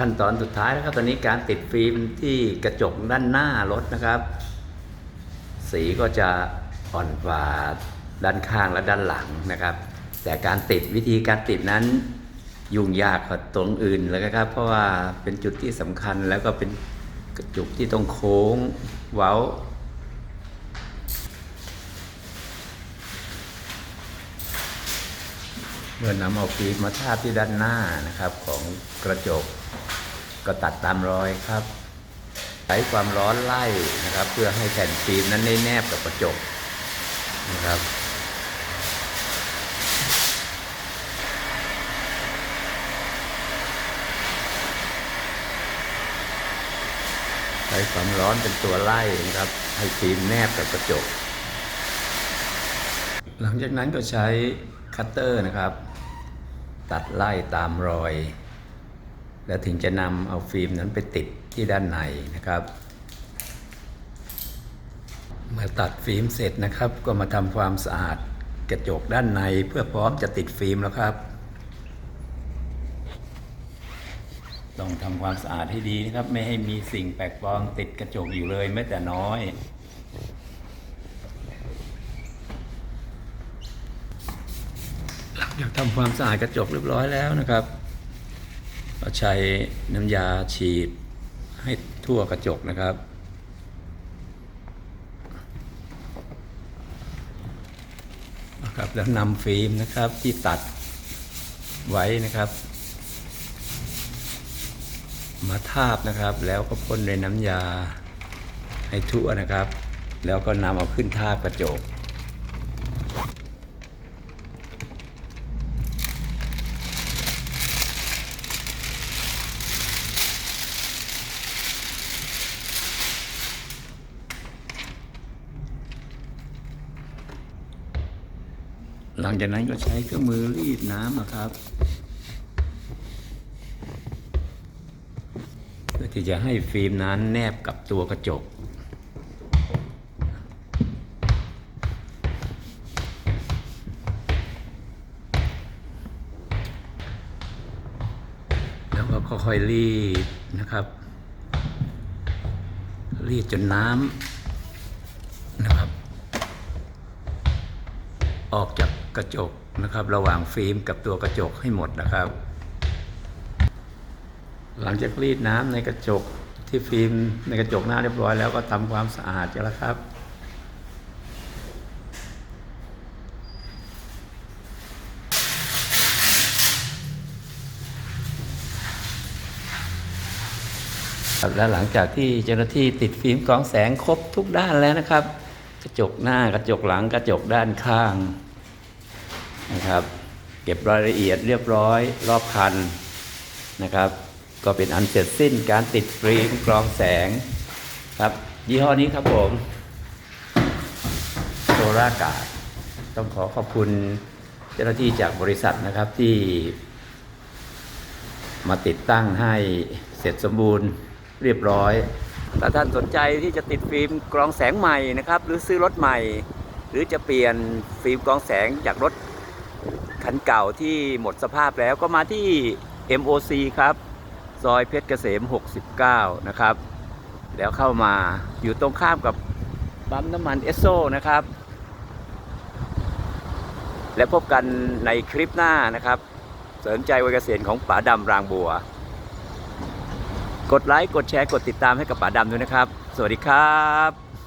ขั้นตอนสุดท้ายแล้วครับตอนนี้การติดฟิล์มที่กระจกด้านหน้ารถนะครับ สีก็จะอ่อนกว่าด้านข้างและด้านหลังนะครับ แต่การติดวิธีการติดนั้นยุ่งยากกว่าตรงอื่นเลยนะครับ เพราะว่าเป็นจุดที่สำคัญแล้วก็เป็นกระจุกที่ต้องโค้งเว้าเมื่อนำเอาฟิล์มมาทาบที่ด้านหน้านะครับของกระจก ก็ตัดตามรอยครับใช้ความร้อนไล่นะครับ เพื่อให้แผ่นฟิล์มนั้นได้แนบกับกระจกนะครับใช้ความร้อนเป็นตัวไล่นะครับ ให้ฟิล์มแนบกับกระจก หลังจากนั้นก็ใช้คัตเตอร์นะครับ ตัดไล่ตามรอย แล้วถึงจะนำเอาฟิล์มนั้นไปติดที่ด้านในนะครับ เมื่อตัดฟิล์มเสร็จนะครับ ก็มาทำความสะอาดกระจกด้านในเพื่อพร้อมจะติดฟิล์มแล้วครับ ต้องทำความสะอาดให้ดีนะครับ ไม่ให้มีสิ่งแปลกปลอมติดกระจกอยู่เลยแม้แต่น้อยหลังจากทำความสะอาดกระจกเรียบร้อยแล้วนะครับ ก็ใช้น้ำยาฉีดให้ทั่วกระจกนะครับ นะครับแล้วนำฟิล์มนะครับที่ตัดไว้นะครับ มาทาบนะครับ แล้วก็พ่นด้วยน้ำยาให้ทั่วนะครับ แล้วก็นำเอาขึ้นทาบกระจก หลังจากนั้นก็ใช้เครื่องมือรีดน้ำนะครับ เพื่อที่จะให้ฟิล์มนั้นแนบกับตัวกระจกแล้วก็ค่อยๆรีดนะครับ รีดจนน้ำนะครับ ออกจาก กระจกนะครับ ระหว่างฟิล์มกับตัวกระจกให้หมดนะครับ หลังจากรีดน้ำในกระจกที่ฟิล์มในกระจกหน้าเรียบร้อยแล้วก็ทำความสะอาดกันแล้วครับครับและหลังจากที่เจ้าหน้าที่ติดฟิล์มกรองแสงครบทุกด้านแล้วนะครับ กระจกหน้ากระจกหลังกระจกด้านข้าง นะครับ เก็บรายละเอียดเรียบร้อยรอบคันนะครับ ก็เป็นอันเสร็จสิ้นการติดฟิล์มกรองแสงครับยี่ห้อนี้ครับผมโซล่ากาดต้องขอขอบคุณเจ้าหน้าที่จากบริษัทนะครับที่ มาติดตั้งให้เสร็จสมบูรณ์เรียบร้อยถ้าท่านสนใจที่จะติดฟิล์มกรองแสงใหม่นะครับ หรือซื้อรถใหม่ หรือจะเปลี่ยนฟิล์มกรองแสงจากรถ คันเก่าที่หมดสภาพแล้วก็มาที่ MOC ครับ ซอยเพชรเกษม 69 นะครับ แล้วเข้ามาอยู่ตรงข้ามกับปั๊มน้ำมันเอสโซนะครับ และพบกันในคลิปหน้านะครับ เสริมใจวัยเกษียณของป๋าดำรางบัว กดไลค์ กดแชร์ กดติดตามให้กับป๋าดำด้วยนะครับ สวัสดีครับ